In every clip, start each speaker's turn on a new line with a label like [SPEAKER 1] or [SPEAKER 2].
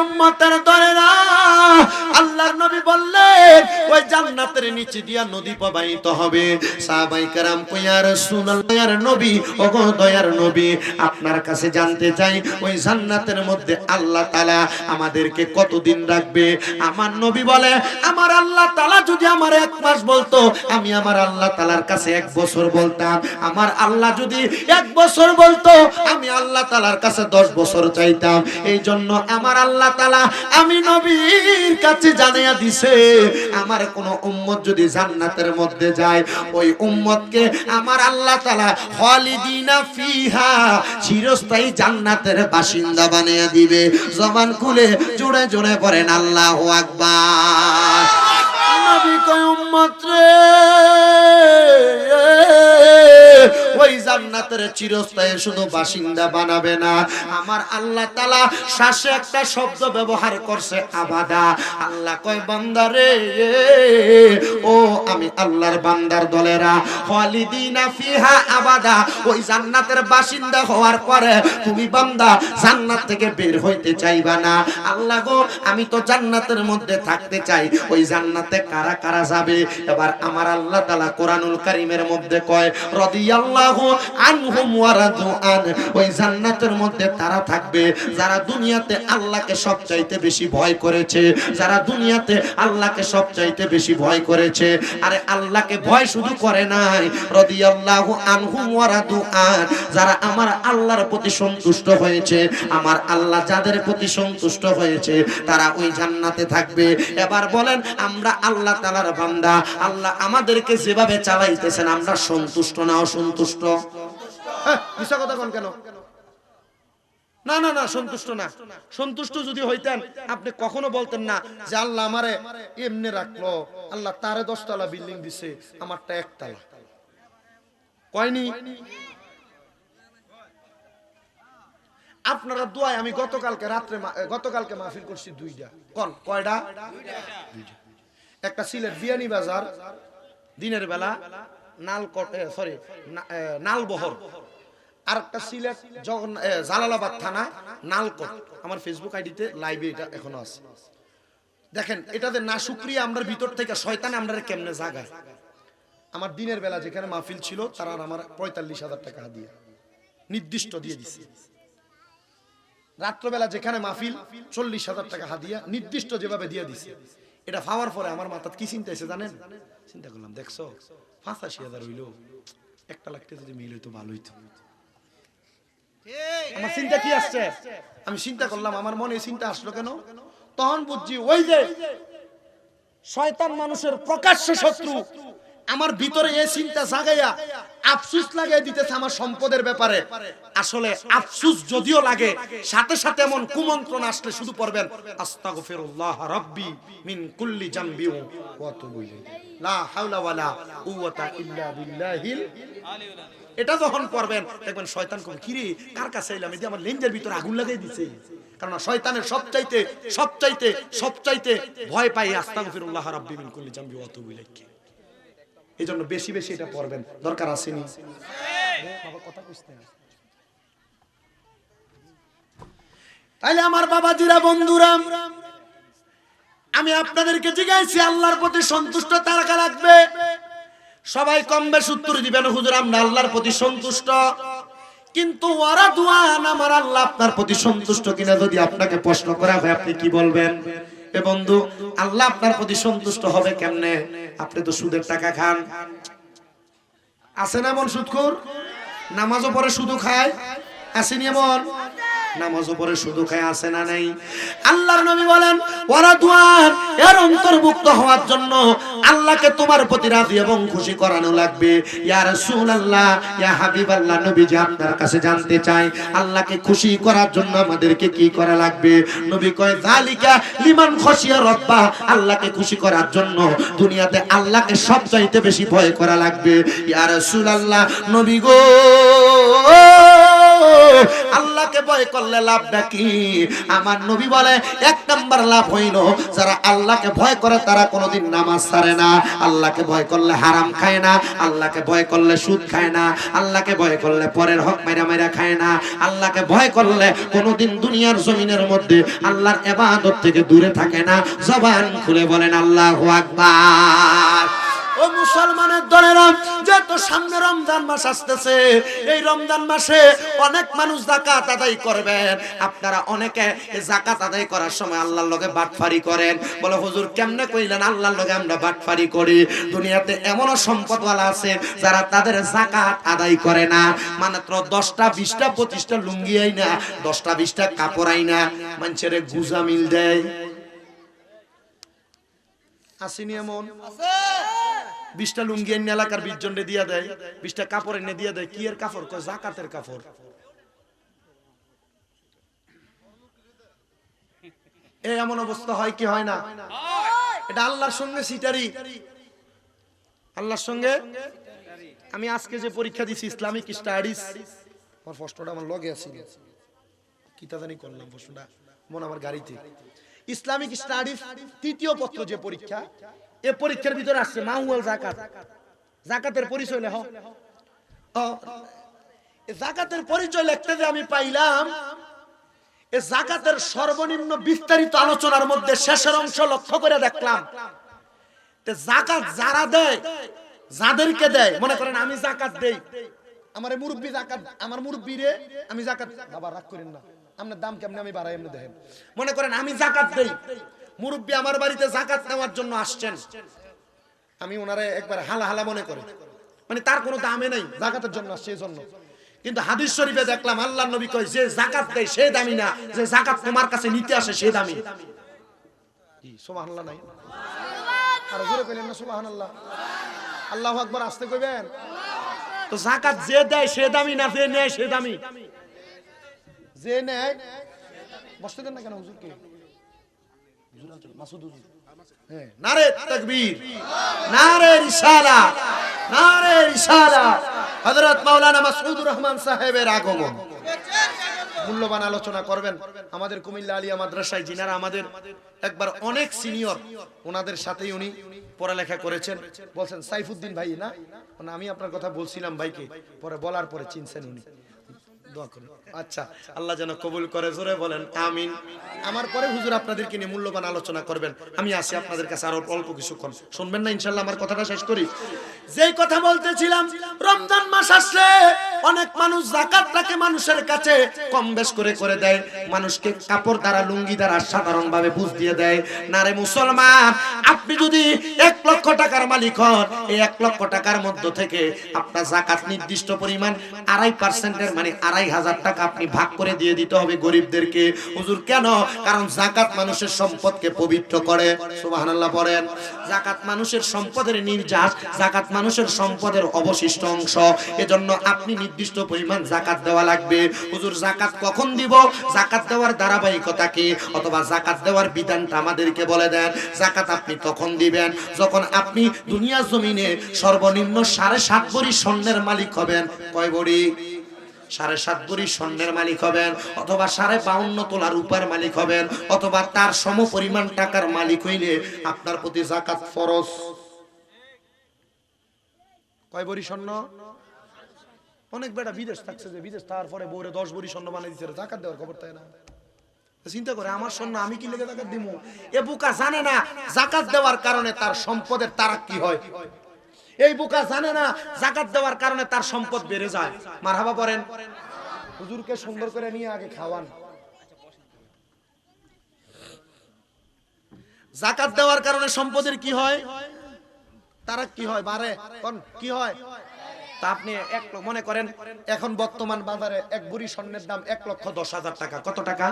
[SPEAKER 1] উম্মতের দরেরা আল্লাহর নবী বললেন ওই জান্নাতের নিচে দিয়া নদী প্রবাহিত হবে। সাহাবাই কারাম কইয়া রাসূলুল্লাহর নবী, ওগো দয়ার নবী, আপনার কাছে জানতে চাই, ওই জান্নাতের মধ্যে আল্লাহ তাআলা আমাদেরকে কতদিন রাখবে? আমার নবী বলে, আমার আল্লাহ তাআলা যদি আমার এক মাস বলতো, আমি আমার আল্লাহ তাআলার কাছে এক বছর বলতাম। আমার আল্লাহ যদি এক বছর বলতো, আমি আল্লাহ তালার কাছে দশ বছর চাইতাম। এই জন্য আমার আল্লাহ তাআলা আমি নবীর কাছে জানাইয়া দিছে। আমার কোন উম্মত যদি জান্নাতের মধ্যে যায় ওই উম্মতকে আমার আল্লাহ তাআলা খালিদিনা ফিহা চিরস্থায়ী জান্নাতের বাসিন্দা বানাইয়া দিবে। জবান খুলে জোরে জোরে পড়েন আল্লাহু আকবার। নবী কয় উম্মত রে ওই জান্নাতের চিরস্থায়ী শুধু বাসিন্দা বানাবে না। আমার আল্লাহ তালা শ্বাসে একটা শব্দ ব্যবহার করছে, আবাদা। আল্লাহ কয় বান্দারে ও আমি আল্লাহর বান্দার দলেরা। খালিদিনা ফিহা আবাদা। ওই জান্নাতের বাসিন্দা হওয়ার পরে তুমি বান্দা জান্নাত থেকে বের হইতে চাইবা না। আল্লাহ গো, আমি তো জান্নাতের মধ্যে থাকতে চাই। ওই জান্নাতে কারা কারা যাবে? এবার আমার আল্লাহ তালা কোরআনুল কারীমের মধ্যে কয়, রাদিয়াল্লাহু আনহুম ওয়া রাদু আন। ওই জান্নাতের মধ্যে তারা থাকবে, যারা দুনিয়াতে আল্লাহকে সবচাইতে বেশি ভয় করেছে, যারা দুনিয়াতে আল্লাহকে সবচাইতে বেশি ভয় করেছে। আরে আল্লাহকে ভয় শুধু করে নাই, রাদিয়াল্লাহু আনহুম ওয়া রাদু আন। যারা আমার আল্লাহর প্রতি সন্তুষ্ট হয়েছে, আমার আল্লাহ যাদের প্রতি সন্তুষ্ট হয়েছে, তারা ওই জান্নাতে থাকবে। এবার বলেন, আমরা আল্লাহ তাআলার বান্দা, আল্লাহ আমাদেরকে যেভাবে চালাইতেছেন, আমরা সন্তুষ্ট না অসন্তুষ্ট? হ্যাঁ, না না না সন্তুষ্ট না। সন্তুষ্ট যদি হইতেন আপনি কখনো বলতেন না যে আল্লাহ আমারে এমনি রাখল। আল্লাহ তারে দশতলা বিল্ডিং দিছে আমারটা একতলা। কয়নি? আপনারা দোয়ায় আমি গতকালকে রাত্রে গতকালকে মাহফিল করছি দুইটা। কোন কয়টা। একটা সিলেট বিয়ানি বাজার দিনের বেলা। সরি নালবহর। আর একটা সিলেট জালালাবাদ থানা, নালকট। আমার ফেসবুক আইডিতে লাইভে এটা এখনও আছে। দেখেন, এটাতে না শুক্রিয়া আমরার ভিতর থেকে শয়তানে আমরা কেমনে জাগায়? আমার দিনের বেলা যেখানে মাহফিল ছিল, তারা আমার পঁয়তাল্লিশ হাজার টাকা দিয়ে নির্দিষ্ট দিয়ে দিছে। রাত্রবেলা যেখানে মাহফিল, চল্লিশ হাজার টাকা হাদিয়া, নির্দিষ্ট যেভাবে দিয়ে দিছে। এটা পাওয়ার পরে আমার মাথার কি চিন্তা এসে জানেন? চিন্তা করলাম দেখছ পঁচাশি হাজার হইল একটা লাখ যদি মিল হইতো ভালো হইতো। আমার চিন্তা কি আসছে? আমি চিন্তা করলাম আমার মনে এই চিন্তা আসলো কেন? তখন বুঝছি ওই যে শয়তান মানুষের প্রকাশ্য শত্রু আমার ভিতরে এই চিন্তা জাগাইয়া আফসুস লাগাই দিতেছে আমার সম্পদের ব্যাপারে। আসলে আফসুস যদিও লাগে, সাথে সাথে এমন কুমন্ত্রণ আসলে শুধু পড়বেন, আস্তাগফিরুল্লাহ রাব্বি মিন কুল্লি জামবি ওয়া তুবু লা হাওলা ওয়ালা কুওয়াতা ইল্লা বিল্লাহিল। এটা যখন পড়বেন, দেখবেন শয়তান কবে, কিরে, কার কাছে এলাম? যে আমার লেঞ্জের ভিতরে আগুন লাগাই দিছে। কারণ শয়তানের সবচাইতে সবচাইতে সবচাইতে ভয় পাই আস্তাগফিরুল্লাহ রাব্বি মিন কুল্লি জামবি ওয়া তুবু ইলাইহি। এই জন্য বেশি বেশি এটা পড়বেন। দরকার আসেনি। তাইলে আমার বাবাজিরা, বন্ধুরা, আমি আপনাদেরকে জিজ্ঞাসি, আল্লাহর প্রতি সন্তুষ্ট তারা লাগবে? সবাই কম বেশ উত্তর দিবেন, হুজুর, আমরা আল্লাহর প্রতি সন্তুষ্ট। কিন্তু ওরা দুয়ান, আমার আল্লাহ আপনার প্রতি সন্তুষ্ট কিনা যদি আপনাকে প্রশ্ন করা হয়, আপনি কি বলবেন? এ বন্ধু, আল্লাহ আপনার প্রতি সন্তুষ্ট হবে কেমনে? আপনি তো সুদের টাকা খান। আছে না এমন সুদখোর? নামাজও পরে শুধু খায়। আসেনি এমন? নামাজও পরে শুধু খায় আসে না নাই? আল্লাহর নবী বলেন ওরা দুয়ার এর অন্তর্ভুক্ত হওয়ার জন্য আল্লাহকে তোমার প্রতি রাজি এবং খুশি করানো লাগবে। ইয়া রাসূলুল্লাহ, ইয়া হাবিবাল্লাহ নবী যে আপনার কাছে জানতে চাই আল্লাহকে খুশি করার জন্য আমাদেরকে কি করা লাগবে? নবী কয় জালিকা লিমান খশিয়া রব্বা আল্লাহকে খুশি করার জন্য দুনিয়াতে আল্লাহকে সবচাইতে বেশি ভয় করা লাগবে। ইয়া রাসূলুল্লাহ, নবী গো আল্লাহকে ভয় করলে লাভটা কি? আমার নবী বলে, এক নাম্বার লাভ হইল, যারা আল্লাহকে ভয় করে, তারা কোনোদিন নামাজ ছাড়ে না। আল্লাহকে ভয় করলে হারাম খায় না, আল্লাহকে ভয় করলে সুদ খায় না, আল্লাহকে ভয় করলে পরের হক মেরা মেরা খায় না, আল্লাহকে ভয় করলে কোনোদিন দুনিয়ার জমিনের মধ্যে আল্লাহর এবাদত থেকে দূরে থাকে না। জবান খুলে বলেন, আল্লাহু আকবার। ও মুসলমানের দলেরা যত সামনে রমজান মাস আসতেছে। এই রমজান মাসে অনেক মানুষ জাকাত আদায় করবেন। আপনারা অনেকে জাকাত আদায় করার সময় আল্লাহর লগে বাটফারি করেন। বলে, হুজুর, কেমনে কইলেন আল্লাহর লগে আমরা বাটফারি করি? দুনিয়াতে এমনও সম্পদওয়ালা আছে যারা তাদের জাকাত আদায় করে না। মাত্র দশটা, বিশটা, পঁচিশটা লুঙ্গি আই না, দশটা, বিশটা কাপড় আই না। মানুষের গুজা মিল দেয়। আসেনি এমন? বিশটা লুঙ্গি এনে এলাকার বিশ জনে দিয়া দেয়, বিশটা কাপড় এনে দিয়া দেয়। কি এর কাপড় কয়, জাকাতের কাপড় এ, এমন অবস্থা হয় কি হয় না? এটা আল্লাহর সঙ্গে সিটারি। আল্লাহর সঙ্গে? আমি আজকে যে পরীক্ষা দিছি, ইসলামিক স্টাডিজ। আমার প্রশ্নটা আমার লগে আছে কি তা জানি করলাম প্রশ্নটা। মন আমার গাড়িতে। ইসলামিক স্টাডিজ, তৃতীয় পত্র যে পরীক্ষা এ পরীক্ষার ভিতরে আসছে, মাহুয়াল জাকাত। জাকাতের পরিচয় লেখ। জাকাতের পরিচয় লিখতে যে আমি পাইলাম, এ জাকাতের সর্বনিম্ন বিস্তারিত আলোচনার মধ্যে শেষের অংশ লক্ষ্য করে দেখলাম। জাকাত যারা দেয়, যাদেরকে দেয়, মনে করেন আমি জাকাত দেই। আমার মুরব্বী জাকাত, আমার মুরব্বী রে, আমি জাকাত বাবা, রাগ করেন না। আপনার দাম কেমনে আমি বাড়াই এমনি দেখেন। মনে করেন আমি জাকাত দেই। মুরব্বী আমার বাড়িতে জাকাত নেওয়ার জন্য আসছেন। আমি ওনারে একবার হালা হালা মনে করে। মানে তার কোনো দামে নাই জাকাতের জন্য আসছে এই জন্য কিন্তু হাদিস শরীফে দেখলাম আল্লাহ নবী কয়, যে জাকাত দেয় সে দামি না, যে জাকাত তোমার কাছে নিতে আসে সে দামি। সুবহানাল্লাহ নাই। আর জোরে কইলেন না, সুবহানাল্লাহ। আল্লাহু আকবার, আসতে কইবেন। তো জাকাত যে দেয় সে দামি না, যে নেয় সে দামি। যে নেয়, বসতে দেন না কেন হুজুর কে হুজুর আছেন, মাসুদ হুজুর হ্যাঁ, নারে তাকবীর নারে রিসালা নারে রিসালা। হযরত মাওলানা মাসউদুর রহমান সাহেবের আগমন। মূল্যবান আলোচনা করবেন। আমাদের কুমিল্লা আলিয়া মাদ্রাসায় যিনারা আমাদের একবার অনেক সিনিয়র ওনাদের সাথেই উনি পড়ালেখা করেছেন। বলছেন সাইফুদ্দিন ভাই না আমি আপনার কথা বলছিলাম ভাইকে। পরে বলার পরে চিনছেন উনি। দোয়া করুন। আচ্ছা আল্লাহ যেন কবুল করে, জোরে বলেন, আমিন। আমার পরে হুজুর আপনাদেরকে নিয়ে মূল্যবান আলোচনা করবেন। আমি আসি আপনাদের কাছে আরও অল্প কিছুক্ষণ। শুনবেন না ইনশাল্লাহ আমার কথাটা শেষ করি। যেই কথা বলতেছিলাম, রমজান মাস আসলে অনেক মানুষ জাকাতটাকে মানুষের কাছে কম বেশ করে করে দেয়। মানুষকে কাপড় দ্বারা, লুঙ্গি দ্বারা সাধারণ ভাবে বুঝ দিয়ে দেয়। না রে মুসলমান, আপনি যদি এক লক্ষ টাকার মালিক হন, এই এক লক্ষ টাকার মধ্য থেকে আপনার জাকাত নির্দিষ্ট পরিমাণ আড়াই পার্সেন্টের মানে আড়াই হাজার টাকা আপনি ভাগ করে দিয়ে দিতে হবে গরিবদেরকে। হুজুর, কেন? কারণ জাকাত মানুষের সম্পদকে পবিত্র করে। সুবহানাল্লাহ পড়েন জাকাত মানুষের সম্পদের নির্যাস জাকাত মানুষের সম্পদের অবশিষ্ট অংশ। এজন্য আপনি নির্দিষ্ট পরিমাণ জাকাত দেওয়া লাগবে। হুজুর, জাকাত কখন দিব? জাকাত দেওয়ার ধারাবাহিকতা কি? অথবা জাকাত দেওয়ার বিধানটা আমাদেরকে বলে দেন। জাকাত আপনি তখন দিবেন। যখন আপনি দুনিয়া জমিনে সর্বনিম্ন সাড়ে সাত ভরি স্বর্ণের মালিক হবেন। কয় ভরি? সাড়ে সাত ভরি স্বর্ণের মালিক হবেন, অথবা সাড়ে বাউন্ন তোলার রূপার মালিক হবেন, অথবা তার সম পরিমাণ টাকার মালিক হইলে আপনার প্রতি জাকাত ফরজ। কয় স্বর্ণ? অনেক বেটা বিদেশ থাকছে যে, বিদেশ তারপরে দশ ভরি স্বর্ণ বানিয়ে দিচ্ছে জাকাত দেওয়ার খবর তাই না? চিন্তা করে, আমার স্বর্ণ আমি কি লেগে জাকাত দিব এ বুকা জানে না, জাকাত দেওয়ার কারণে তার সম্পদের তারাক কি হয়। এই বোকা জানে না, জাকাত দেওয়ার কারণে তার সম্পদ বেড়ে যায়। মারহাবা পড়েন। হুজুরকে সুন্দর করে নিয়ে আগে খাওয়ান। জাকাত দেওয়ার কারণে সম্পদের কি হয়? তারা কি হয়? বারে কি হয়? তা আপনি এক মনে করেন, এখন বর্তমান বাজারে এক বুড়ি স্বর্ণের দাম এক লক্ষ দশ হাজার টাকা। কত টাকা?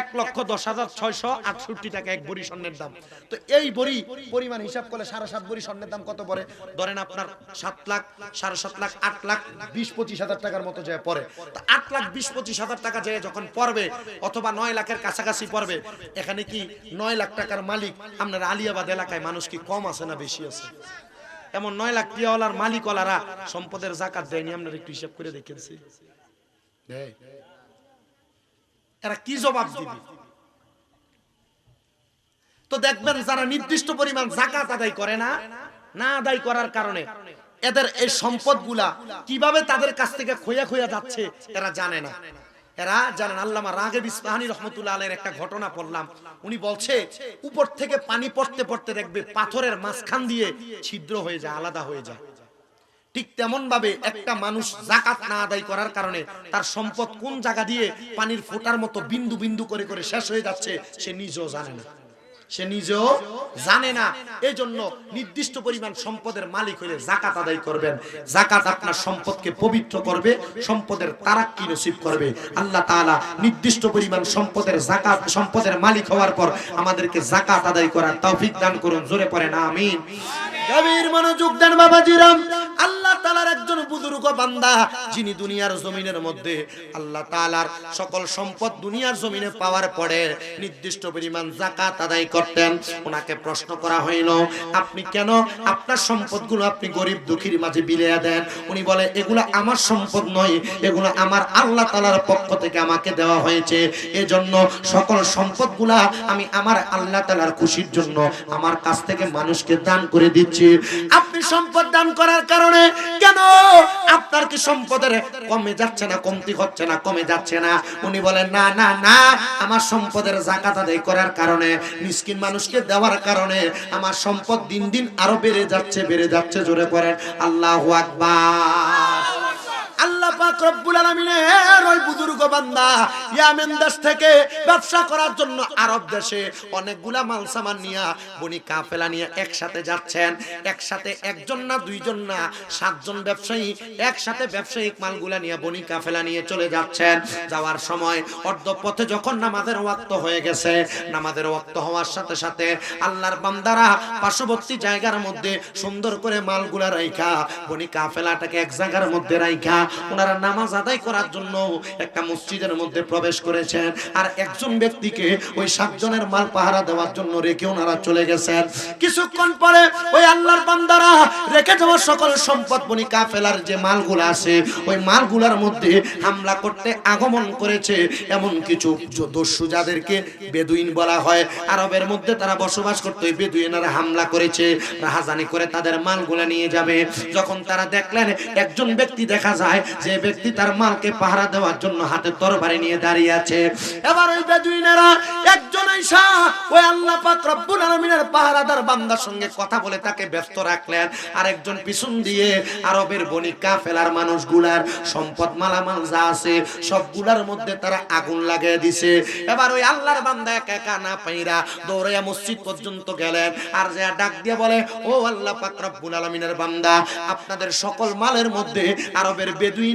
[SPEAKER 1] এক লক্ষ দশ হাজার ছয়শো আটষট্টি টাকা এক বুড়ি স্বর্ণের দাম। তো এই বড়ি পরিমাণ হিসাব করলে সাড়ে সাত বুড়ি স্বর্ণের দাম কত পড়ে? ধরেন আপনার সাত লাখ, সাড়ে সাত লাখ, আট লাখ, বিশ, পঁচিশ হাজার টাকার মতো যায় পড়ে। তো আট লাখ, বিশ, পঁচিশ হাজার টাকা যায় যখন পড়বে অথবা নয় লাখের কাছাকাছি পড়বে, এখানে কি নয় লাখ টাকার মালিক আপনার আলিয়াবাদ এলাকায়? মানুষ কি কম আছে না বেশি আছে? এমন নয় লাখ টিয়াওয়ালার মালিকওয়ালারা সম্পদের জাকাত দেয়নি। আপনারা একটু হিসাব করে দেখেছি এরা কি জবাব দিবে? তো দেখবেন যারা নির্দিষ্ট পরিমাণ জাকাত আদায় করে না না আদায় করার কারণে এদের এই সম্পদগুলা কীভাবে তাদের কাছ থেকে খোয়া খোয়া যাচ্ছে এরা জানে না। এরা জানেন আল্লামা রাগে রহমতুল্লাহ আলের একটা ঘটনা পড়লাম। উনি বলছে, উপর থেকে পানি পড়তে পড়তে দেখবে পাথরের মাঝখান দিয়ে ছিদ্র হয়ে যায়, আলাদা হয়ে যায়। ঠিক তেমন ভাবে একটা মানুষ জাকাত না আদায় করার কারণে তার সম্পদ কোন জায়গা দিয়ে পানির ফোটার মতো বিন্দু বিন্দু করে করে শেষ হয়ে যাচ্ছে, সে নিজেও জানে না। সে নিজেও জানে না। এই জন্য নির্দিষ্ট পরিমাণ সম্পদের মালিক হলে জাকাত আদায় করবেন। জাকাত আপনার সম্পদকে পবিত্র করবে, সম্পদের তারাক্কি নসিব করবে। আল্লাহ তাআলা নির্দিষ্ট পরিমাণ সম্পদের জাকাত সম্পদের মালিক হওয়ার পর আমাদেরকে জাকাত আদায় করার তৌফিক দান করুন। জোরে পড়েন আমিন। গভীর মনোযোগ দেন বাবাজিরাম। আল্লাহ তাআলার একজন বুজুর্গ বান্দা, যিনি দুনিয়ার জমিনের মধ্যে আল্লাহ তাআলার সকল সম্পদ দুনিয়ার জমিনে পাওয়ার পরে নির্দিষ্ট পরিমাণ জাকাত আদায় করতেন। ওনাকে প্রশ্ন করা হইল, আপনি কেন আপনার সম্পদগুলো আপনি গরিব দুঃখীর মাঝে বিলিয়ে দেন? উনি বলে, এগুলো আমার সম্পদ নয়, এগুলো আমার আল্লাহ তালার পক্ষ থেকে আমাকে দেওয়া হয়েছে। এজন্য সকল সম্পদগুলা আমি আমার আল্লাহ তাআলার খুশির জন্য আমার কাছ থেকে মানুষকে দান করে দিচ্ছি। সম্পদ দান করার কারণে কেন? আপনার কি সম্পদের কমে যাচ্ছে না, কমতি হচ্ছে না, কমে যাচ্ছে না? উনি বলেন, না না না, আমার সম্পদের জাকাত আদায় করার কারণে, মিসকিন মানুষকে দেওয়ার কারণে আমার সম্পদ দিন দিন আরও বেড়ে যাচ্ছে বেড়ে যাচ্ছে। জোরে পড়েন আল্লাহ আকবার। আল্লাহ ব্যবসায়িক মালগুলা নিয়ে বনি কাফেলা নিয়ে চলে যাচ্ছেন। যাওয়ার সময় অর্ধ পথে যখন নামাজের ওয়াক্ত হয়ে গেছে, নামাজের ওয়াক্ত হওয়ার সাথে সাথে আল্লাহর বান্দারা পার্শ্ববর্তী জায়গার মধ্যে সুন্দর করে মালগুলা রাইখা, বনি কাফেলাটাকে এক জায়গার মধ্যে রাইখা, ওনারা নামাজ আদায় করার জন্য একটা মসজিদের মধ্যে প্রবেশ করেছেন, আর একজন ব্যক্তিকে ওই সাতজনের মাল পাহারা দেওয়ার জন্য রেখে ওনারা চলে গেছেন। কিছুক্ষণ পরে ওই আল্লাহর বান্দারা রেখে যাওয়া সকল সম্পদ বনি কাফেলার যে মালগুলো আছে, ওই মালগুলার মধ্যে হামলা করতে আগমন করেছে। এমন কিছু দস্যু যাদেরকে বেদুইন বলা হয়, আরবের মধ্যে তারা বসবাস করতো, ওই বেদুইনারা হামলা করেছে, রাহাজানি করে তাদের মালগুলা নিয়ে যাবে। যখন তারা দেখলেন একজন ব্যক্তি দেখা যায় যে ব্যক্তি তার মালকে পাহারা দেওয়ার জন্য হাতে তরবারি নিয়ে দাঁড়িয়ে আছে। এবার ওই বেদুইনেরা একজন ওই আল্লাহ পাক রব্বুল আলামিনের পাহারাদার বান্দার সঙ্গে কথা বলে তাকে ব্যস্ত রাখলেন। আর একজন পিছন দিয়ে আরবের বণিক কাফেলার মানুষগুলার সম্পদ মালামাল যা আছে সবগুলার মধ্যে তারা আগুন লাগিয়ে দিছে। এবার ওই আল্লাহর বান্দা একা একা না পাইরা দৌড়াইয়া মসজিদ পর্যন্ত গেলেন। আর যে ডাক দিয়ে বলে, ও আল্লাহ পাক আলামিনের বান্দা, আপনাদের সকল মালের মধ্যে আরবের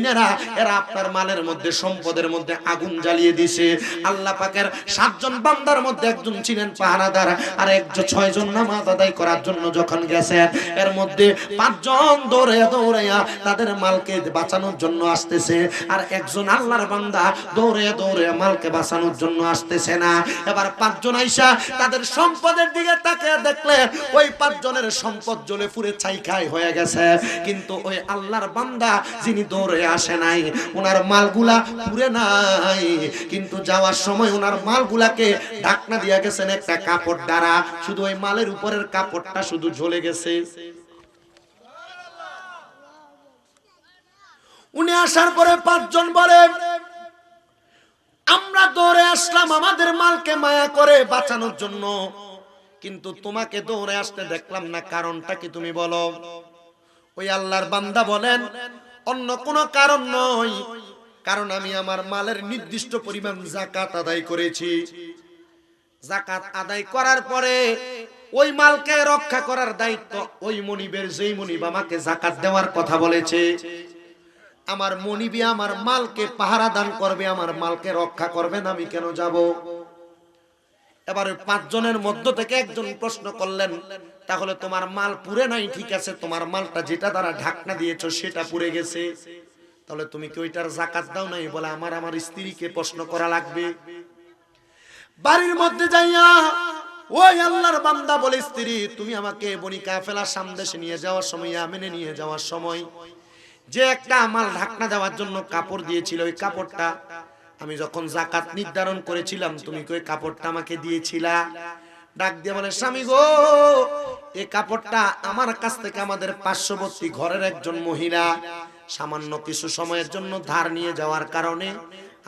[SPEAKER 1] বেদুইনেরা এরা আপনার মালের মধ্যে, সম্পদের মধ্যে আগুন জ্বালিয়ে দিছে আল্লাহ পাকের সাতজন বান্দার মধ্যে একজন ছিলেন পাহারাদার, আর একজন ছয়জন নামাজ আদায় করার জন্য যখন গেছেন, এর মধ্যে পাঁচজন দৌড়ে দৌড়াইয়া তাদের মালকে বাঁচানোর জন্য আসতেছে, আর একজন আল্লাহর বান্দা দৌড়ে দৌড়ে মালকে বাঁচানোর জন্য আসতেছে না। এবার পাঁচজন আইসা তাদের সম্পদের দিকে তাকে দেখলে, ওই পাঁচজনের সম্পদ জ্বলে পুড়ে ছাই খাই হয়ে গেছে। কিন্তু ওই আল্লাহর বান্দা যিনি দৌড়ে আসে নাই ওনার মালগুলা পুড়ে নাই। কিন্তু যাওয়ার সময় ওনার মালগুলাকে ঢাকনা দিয়া গেছেন একটা কাপড় দ্বারা, শুধু ওই মালের উপরের কাপড়টা শুধু ঝলে গেছে। উনি আসার পরে পাঁচজন বলে, আমরা দৌড়ে আসলাম, আমাদের মালকে মায়া করে বাঁচানোর জন্য। কিন্তু তোমাকে দৌড়ে আসতে দেখলাম না, কারণটা কি তুমি বলো? ওই আল্লাহর বান্দা বলেন অন্য কোনো কারণ নয়। কারণ আমি আমার মালের নির্দিষ্ট পরিমাণ জাকাত আদায় করেছি। জাকাত আদায় করার পরে ওই মালকে রক্ষা করার দায়িত্ব ওই মনিবের, যেই মনিব আমাকে জাকাত দেওয়ার কথা বলেছে। আমার মনিবি আমার মালকে পাহারা দান করবে, আমার মালকে রক্ষা করবেন আমি কেন যাব? এবার পাঁচজনের মধ্য থেকে একজন প্রশ্ন করলেন, তাহলে তোমার মাল পুরে নাই, ঠিক আছে? তোমার মালটা যেটা দ্বারা ঢাকনা দিয়েছ, সেটা পুড়ে গেছে। তাহলে তুমি কি ওইটার জাকাত দাও নাই? বলে, আমার আমার স্ত্রীকে প্রশ্ন করা লাগবে। বাড়ির মধ্যে যাইয়া, ওই আল্লাহর বান্দা, বলে, স্ত্রী, তুমি আমাকে বনি কাফেলা সামদেশে নিয়ে যাওয়ার সময় আমেনে নিয়ে যাওয়ার সময় যে একটা মাল ঢাকনা দেওয়ার জন্য কাপড় দিয়েছিল, ওই কাপড়টা আমি যখন জাকাত নির্ধারণ করেছিলাম, তুমি কই কাপড়টা আমাকে দিয়েছিলা? ডাক দিয়ে বলে, স্বামী গো এই কাপড়টা আমার কাছ থেকে আমাদের পার্শ্ববর্তী ঘরের একজন মহিলা সামান্য কিছু সময়ের জন্য ধার নিয়ে যাওয়ার কারণে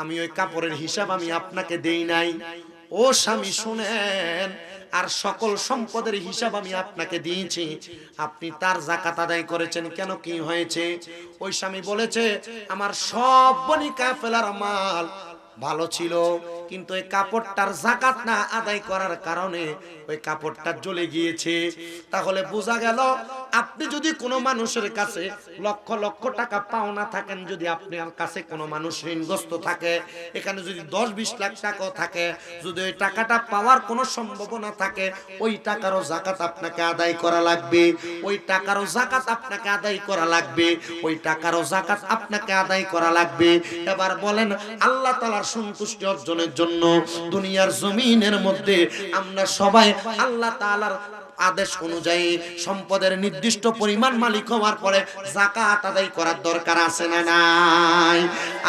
[SPEAKER 1] আমি ওই কাপড়ের হিসাব আমি আপনাকে দেই নাই। ও স্বামী, শুনেন, আর সকল সম্পদের হিসাব আমি আপনাকে দিয়েছি। আপনি তার জাকাত আদায় করেছেন, কেন কি হয়েছে? ওই স্বামী বলেছে, আমার সব বনি কাফেলার মাল ভালো ছিল, কিন্তু ওই কাপড়টার জাকাত না আদায় করার কারণে ওই কাপড়টা জ্বলে গিয়েছে। তাহলে বোঝা গেল আপনি যদি কোনো মানুষের কাছে লক্ষ লক্ষ টাকা পাওনা থাকেন, যদি আপনার কাছে কোনো মানুষ ঋণগ্রস্ত থাকে, এখানে যদি দশ বিশ লাখ টাকাও থাকে, যদি ওই টাকাটা পাওয়ার কোনো সম্ভাবনা থাকে, ওই টাকারও জাকাত আপনাকে আদায় করা লাগবে। ওই টাকারও জাকাত আপনাকে আদায় করা লাগবে। ওই টাকারও জাকাত আপনাকে আদায় করা লাগবে। এবার বলেন, আল্লাহ তালার সন্তুষ্টি অর্জনের জন্য দুনিয়ার জমিনের মধ্যে আমরা সবাই আল্লাহ তাআলার আদেশ অনুযায়ী সম্পদের নির্দিষ্ট পরিমাণ মালিক হওয়ার পরে জাকাত আদায় করার দরকার আছে না নাই?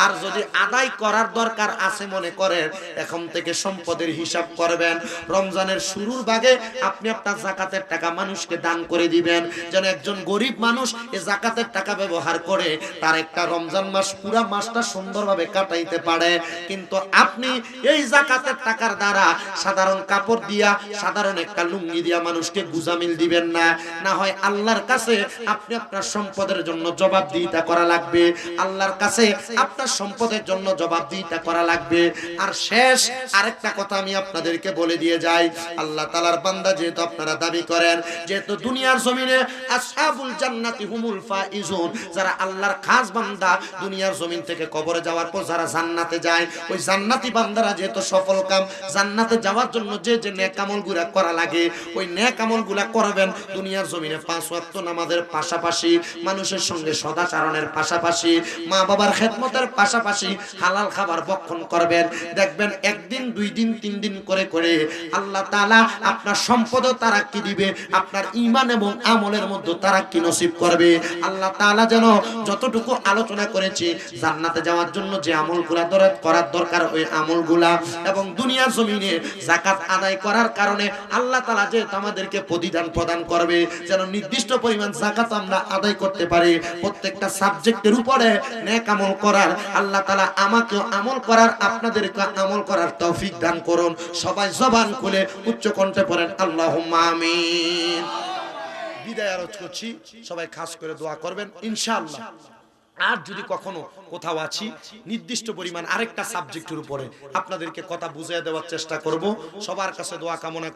[SPEAKER 1] আর যদি আদায় করার দরকার আছে মনে করেন, এখন থেকে সম্পদের হিসাব করবেন। রমজানের শুরুর ভাগে আপনি আপনার জাকাতের টাকা মানুষকে দান করে দিবেন। যেন একজন গরিব মানুষ এ জাকাতের টাকা ব্যবহার করে, তার একটা রমজান মাস পুরা মাসটা সুন্দরভাবে কাটাইতে পারে। কিন্তু আপনি এই জাকাতের টাকার দ্বারা সাধারণ কাপড় দিয়া, সাধারণ একটা লুঙ্গি দিয়া মানুষকে গুজামিল দিবেন না। না হয় আল্লাহর কাছে আপনি আপনার সম্পদের জন্য জবাবদিহিতা করা লাগবে। আল্লাহর কাছে আপনার সম্পদের জন্য জবাবদিহিতা করা লাগবে। আর শেষ, আরেকটা কথা আমি আপনাদেরকে বলে দিয়ে যাই। আল্লাহ তালার বান্দা যেহেতু আপনারা দাবি করেন, যেহেতু দুনিয়ার জমিনে আসহাবুল জান্নাতি হুমুল ফাইজুন, যারা আল্লাহর খাস বান্দা দুনিয়ার জমিন থেকে কবরে যাওয়ার পর যারা জান্নাতে যায়, ওই জান্নাতি বান্দারা যেহেতু সফল কাম, জান্নাতে যাওয়ার জন্য যে যে নেক আমলগুলা করা লাগে, ওই নেক আমলগুলা করবেন দুনিয়ার জমিনে পাঁচ ওয়াক্ত নামাজের পাশাপাশি, মানুষের সঙ্গে সদাচারণের পাশাপাশি মা বাবার খেদমতের পাশাপাশি হালাল খাবার বক্ষণ করবেন। দেখবেন একদিন, দুই দিন, তিন দিন করে করে আল্লাহ তালা আপনার সম্পদও তারা কি দিবে, আপনার ইমান এবং আমলের মধ্যে তারা কি নসিব করবে। আল্লাহ তালা যেন যতটুকু আলোচনা করেছি, জান্নাতে যাওয়ার জন্য যে আমলগুলা করার দরকার, ওই আমলগুলা এবং দুনিয়ার জমিনে জাকাত আদায় করার কারণে আল্লাহ তালা যে আমাদেরকে প্রতিদান প্রদান করবে, যেন নির্দিষ্ট পরিমাণ জাকাত আমরা আদায় করতে পারি। প্রত্যেকটা সাবজেক্টের উপরে নেক আমল করার আল্লাহ তাআলা আমাকে আমল করার, আপনাদেরকে আমল করার তৌফিক দান করুন। সবাই জবান খুলে উচ্চ কণ্ঠে পড়েন, আল্লাহুম্মা আমিন। বিদায় আরজ করছি। সবাই খাস করে দোয়া করবেন, ইনশাআল্লাহ। আর যদি কখনো কোথাও আছি, নির্দিষ্ট পরিমাণ আরেকটা সাবজেক্টের উপরে আপনাদেরকে কথা বুঝিয়ে দেওয়ার চেষ্টা করব। সবার কাছে দোয়া কামনা